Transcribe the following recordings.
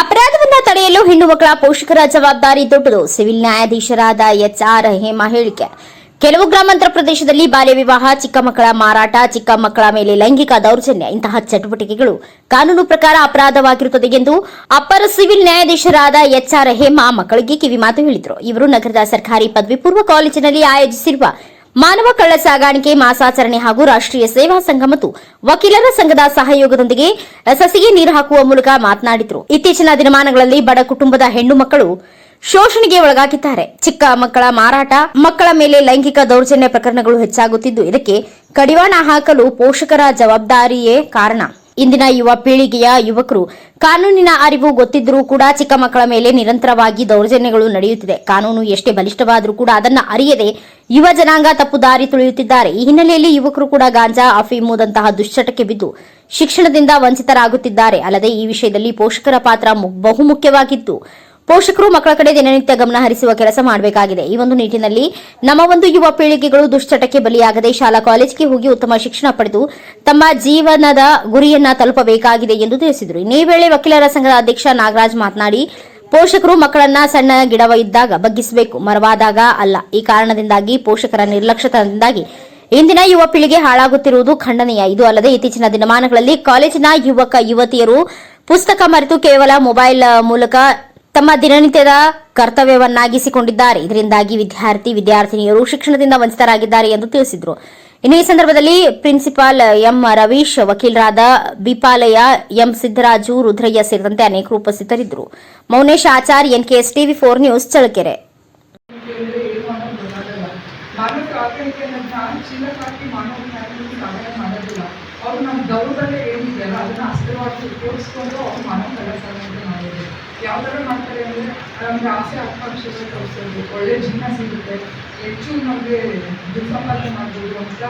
ಅಪರಾಧವನ್ನ ತಡೆಯಲು ಹೆಣ್ಣು ಮಕ್ಕಳ ಪೋಷಕರ ಜವಾಬ್ದಾರಿ ದೊಡ್ಡದು, ಸಿವಿಲ್ ನ್ಯಾಯಾಧೀಶರಾದ ಎಚ್ ಆರ್ ಹೇಮಾ ಹೇಳಿಕೆ. ಕೆಲವು ಗ್ರಾಮಾಂತರ ಪ್ರದೇಶದಲ್ಲಿ ಬಾಲ್ಯ ವಿವಾಹ, ಚಿಕ್ಕ ಮಕ್ಕಳ ಮಾರಾಟ, ಚಿಕ್ಕ ಮಕ್ಕಳ ಮೇಲೆ ಲೈಂಗಿಕ ದೌರ್ಜನ್ಯ, ಇಂತಹ ಚಟುವಟಿಕೆಗಳು ಕಾನೂನು ಪ್ರಕಾರ ಅಪರಾಧವಾಗಿರುತ್ತದೆ ಎಂದು ಅಪರ ಸಿವಿಲ್ ನ್ಯಾಯಾಧೀಶರಾದ ಎಚ್ ಆರ್ ಹೇಮಾ ಮಕ್ಕಳಿಗೆ ಕಿವಿಮಾತು ಹೇಳಿದರು. ಇವರು ನಗರದ ಸರ್ಕಾರಿ ಪದವಿ ಪೂರ್ವ ಕಾಲೇಜಿನಲ್ಲಿ ಆಯೋಜಿಸಿರುವ ಮಾನವ ಕಳ್ಳ ಸಾಗಾಣಿಕೆ ಮಾಸಾಚರಣೆ ಹಾಗೂ ರಾಷ್ಟ್ರೀಯ ಸೇವಾ ಸಂಘ ಮತ್ತು ವಕೀಲರ ಸಂಘದ ಸಹಯೋಗದೊಂದಿಗೆ ಸಸಿಗೆ ನೀರು ಹಾಕುವ ಮೂಲಕ ಮಾತನಾಡಿದರು. ಇತ್ತೀಚಿನ ದಿನಮಾನಗಳಲ್ಲಿ ಬಡ ಕುಟುಂಬದ ಹೆಣ್ಣು ಮಕ್ಕಳು ಶೋಷಣೆಗೆ ಒಳಗಾಗಿದ್ದಾರೆ. ಚಿಕ್ಕ ಮಕ್ಕಳ ಮಾರಾಟ, ಮಕ್ಕಳ ಮೇಲೆ ಲೈಂಗಿಕ ದೌರ್ಜನ್ಯ ಪ್ರಕರಣಗಳು ಹೆಚ್ಚಾಗುತ್ತಿದ್ದು, ಇದಕ್ಕೆ ಕಡಿವಾಣ ಹಾಕಲು ಪೋಷಕರ ಜವಾಬ್ದಾರಿಯೇ ಕಾರಣ. ಇಂದಿನ ಯುವ ಪೀಳಿಗೆಯ ಯುವಕರು ಕಾನೂನಿನ ಅರಿವು ಗೊತ್ತಿದ್ದರೂ ಕೂಡ ಚಿಕ್ಕ ಮಕ್ಕಳ ಮೇಲೆ ನಿರಂತರವಾಗಿ ದೌರ್ಜನ್ಯಗಳು ನಡೆಯುತ್ತಿದೆ. ಕಾನೂನು ಎಷ್ಟೇ ಬಲಿಷ್ಠವಾದರೂ ಕೂಡ ಅದನ್ನ ಅರಿಯದೆ ಯುವ ಜನಾಂಗ ತಪ್ಪು ದಾರಿ ತುಳಿಯುತ್ತಿದ್ದಾರೆ. ಈ ಹಿನ್ನೆಲೆಯಲ್ಲಿ ಯುವಕರು ಕೂಡ ಗಾಂಜಾ ಅಫೀಮುದಂತಹ ದುಶ್ಚಟಕ್ಕೆ ಬಿದ್ದು ಶಿಕ್ಷಣದಿಂದ ವಂಚಿತರಾಗುತ್ತಿದ್ದಾರೆ. ಅಲ್ಲದೆ ಈ ವಿಷಯದಲ್ಲಿ ಪೋಷಕರ ಪಾತ್ರ ಬಹುಮುಖ್ಯವಾಗಿದ್ದು ಪೋಷಕರು ಮಕ್ಕಳ ಕಡೆ ದಿನನಿತ್ಯ ಗಮನ ಹರಿಸುವ ಕೆಲಸ ಮಾಡಬೇಕಾಗಿದೆ. ಈ ಒಂದು ನಿಟ್ಟಿನಲ್ಲಿ ನಮ್ಮ ಒಂದು ಯುವ ಪೀಳಿಗೆಗಳು ದುಶ್ಚಟಕ್ಕೆ ಬಲಿಯಾಗದೆ ಶಾಲಾ ಕಾಲೇಜಿಗೆ ಹೋಗಿ ಉತ್ತಮ ಶಿಕ್ಷಣ ಪಡೆದು ತಮ್ಮ ಜೀವನದ ಗುರಿಯನ್ನ ತಲುಪಬೇಕಾಗಿದೆ ಎಂದು ತಿಳಿಸಿದರು. ಇನ್ನೇ ವೇಳೆ ವಕೀಲರ ಸಂಘದ ಅಧ್ಯಕ್ಷ ನಾಗರಾಜ್ ಮಾತನಾಡಿ, ಪೋಷಕರು ಮಕ್ಕಳನ್ನ ಸಣ್ಣ ಗಿಡವ ಇದ್ದಾಗ ಬಗ್ಗಿಸಬೇಕು, ಮರವಾದಾಗ ಅಲ್ಲ. ಈ ಕಾರಣದಿಂದಾಗಿ, ಪೋಷಕರ ನಿರ್ಲಕ್ಷ್ಯತನದಿಂದಾಗಿ ಇಂದಿನ ಯುವ ಪೀಳಿಗೆ ಹಾಳಾಗುತ್ತಿರುವುದು ಖಂಡನೀಯ. ಇದು ಅಲ್ಲದೆ ಇತ್ತೀಚಿನ ದಿನಮಾನಗಳಲ್ಲಿ ಕಾಲೇಜಿನ ಯುವಕ, ಯುವತಿಯರು ಪುಸ್ತಕ ಮರೆತು ಕೇವಲ ಮೊಬೈಲ್ ಮೂಲಕ ತಮ್ಮ ದಿನನಿತ್ಯದ ಕರ್ತವ್ಯವನ್ನಾಗಿಸಿಕೊಂಡಿದ್ದಾರೆ. ಇದರಿಂದಾಗಿ ವಿದ್ಯಾರ್ಥಿ, ವಿದ್ಯಾರ್ಥಿನಿಯರು ಶಿಕ್ಷಣದಿಂದ ವಂಚಿತರಾಗಿದ್ದಾರೆ ಎಂದು ತಿಳಿಸಿದರು. ಇನ್ನು ಈ ಸಂದರ್ಭದಲ್ಲಿ ಪ್ರಿನ್ಸಿಪಾಲ್ ಎಂ ರವೀಶ್, ವಕೀಲರಾದ ಬಿಪಾಲಯ್ಯ, ಎಂ ಸಿದ್ದರಾಜು ರುದ್ರಯ್ಯ ಸೇರಿದಂತೆ ಅನೇಕರು ಉಪಸ್ಥಿತರಿದ್ದರು. Mounesh Achar, NKS TV four news Challakere ಯಾವ ಥರ ನಮಗೆ ಆಸೆ ಆಕಾಂಕ್ಷೆಗಳು ತೋರಿಸೋದು. ಒಳ್ಳೆ ಜೀವನ ಸಿಗುತ್ತೆ. ಹೆಚ್ಚು ನಮಗೆ ದುರ್ಸಂಪಾದನೆ ಮಾಡ್ಬೋದು ಅಂತ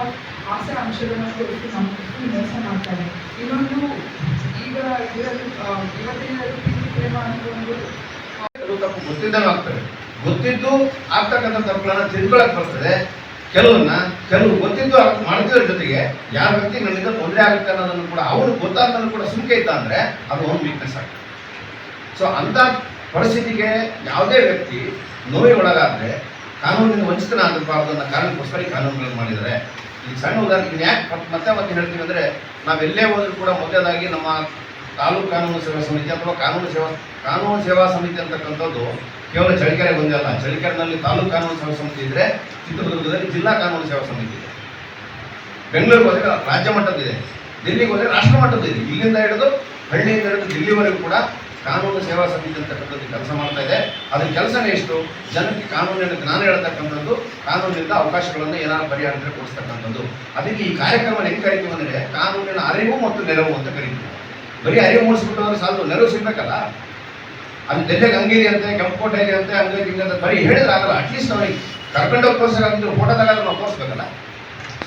ಆಸೆ ಅಂಶಗಳನ್ನ ತೋರಿಸಿ ನಮ್ಮ ಮೋಸ ಮಾಡ್ತಾರೆ. ಇನ್ನೊಂದು ಈಗ ಇದರಲ್ಲಿ ಇವತ್ತಿನ ಪ್ರೀತಿ ಪ್ರೇಮ ಅನ್ನೋ ಒಂದು ತಪ್ಪು ಗೊತ್ತಿದ್ದನೂ ಆಗ್ತವೆ ಗೊತ್ತಿದ್ದು ಆಗ್ತಕ್ಕಂಥ ತಪ್ಪುಗಳನ್ನ ತಿಳ್ಕೊಳಕ್ ಬರ್ತದೆ. ಕೆಲವನ್ನ, ಕೆಲವು ಗೊತ್ತಿದ್ದು ಮಾಡಿದ್ರ ಜೊತೆಗೆ ಯಾರ ವ್ಯಕ್ತಿ ನನ್ನಿಂದ ತೊಂದರೆ ಆಗುತ್ತೆ ಅನ್ನೋದನ್ನು ಕೂಡ ಅವನು ಗೊತ್ತಾದ್ಮೇಲೆ ಕೂಡ ಸುಮ್ಕೆ ಇದ್ದ ಅಂದ್ರೆ ಅದು ಒಂದು ವೀಕ್ನೆಸ್ ಆಗ್ತದೆ. ಸೊ ಅಂತ ಪರಿಸ್ಥಿತಿಗೆ ಯಾವುದೇ ವ್ಯಕ್ತಿ ನೋವಿಗೆ ಒಳಗಾದರೆ ಕಾನೂನಿನ ವಂಚಿತನಾಗಬಾರ್ದು ಅನ್ನೋ ಕಾರಣಕ್ಕೋಸ್ಕರ ಈ ಕಾನೂನುಗಳನ್ನು ಮಾಡಿದ್ದಾರೆ. ಈ ಸಣ್ಣ ಉದಾಹರಣೆ ಯಾಕೆ ಮತ್ತೆ ಮತ್ತೆ ಹೇಳ್ತೀವಿ ಅಂದರೆ ನಾವೆಲ್ಲೇ ಹೋದರೂ ಕೂಡ ಮೊದಲಾಗಿ ನಮ್ಮ ತಾಲೂಕು ಕಾನೂನು ಸೇವಾ ಸಮಿತಿ ಅಥವಾ ಕಾನೂನು ಸೇವಾ ಕಾನೂನು ಸೇವಾ ಸಮಿತಿ ಅಂತಕ್ಕಂಥದ್ದು ಕೇವಲ ಚಳಿಕೆರೆ ಒಂದೇ ಅಲ್ಲ. ಚಳಿಕೆರೆನಲ್ಲಿ ತಾಲೂಕು ಕಾನೂನು ಸೇವಾ ಸಮಿತಿ ಇದ್ದರೆ ಚಿತ್ರದುರ್ಗದಲ್ಲಿ ಜಿಲ್ಲಾ ಕಾನೂನು ಸೇವಾ ಸಮಿತಿ ಇದೆ. ಬೆಂಗಳೂರಿಗೆ ಹೋದ್ರೆ ರಾಜ್ಯ ಮಟ್ಟದಿದೆ ದಿಲ್ಲಿಗೆ ಹೋದ್ರೆ ರಾಷ್ಟ್ರ ಮಟ್ಟದಿದೆ ಇಲ್ಲಿಂದ ಹಿಡಿದು ಹಳ್ಳಿಯಿಂದ ಹಿಡಿದು ದಿಲ್ಲಿವರೆಗೂ ಕೂಡ ಕಾನೂನು ಸೇವಾ ಸಮಿತಿ ಅಂತಕ್ಕಂಥದ್ದು ಕೆಲಸ ಮಾಡ್ತಾ ಇದೆ. ಅದ್ರ ಕೆಲಸನೇ ಎಷ್ಟು ಜನಕ್ಕೆ ಕಾನೂನಿನ ಜ್ಞಾನ ಹೇಳ್ತಕ್ಕಂಥದ್ದು ಕಾನೂನಿಂದ ಅವಕಾಶಗಳನ್ನು ಏನಾದ್ರು ಪರಿಹಾರ ಕೊಡಿಸ್ತಕ್ಕಂಥದ್ದು. ಅದಕ್ಕೆ ಈ ಕಾರ್ಯಕ್ರಮ ಹೆಂಗೆ ಕರಿತೀವಿ ಅಂದರೆ, ಕಾನೂನಿನ ಅರಿವು ಮತ್ತು ನೆರವು ಅಂತ ಕರಿತೀವಿ. ಬರೀ ಅರಿವು ಮೂಡಿಸ್ಬಿಟ್ಟು ಅಂದ್ರೆ ಸಾಲದು, ನೆರವು ಸಿಗ್ಬೇಕಲ್ಲ? ಅದು ಡೆಲ್ಲಿಗೆ ಗಂಗೀರಿ ಅಂತೆ, ಕೆಂಪುಕೋಟೆ ಅಂತೆ ಅಂತ ಬರೀ ಹೇಳಿದ್ರೆ ಆಗಲ್ಲ. ಅಟ್ಲೀಸ್ಟ್ ಅವ್ರಿಗೆ ಕರ್ಕೊಂಡೋಗಿ ಅಂದ್ರೆ ಫೋಟೋದಾಗ ನಾವು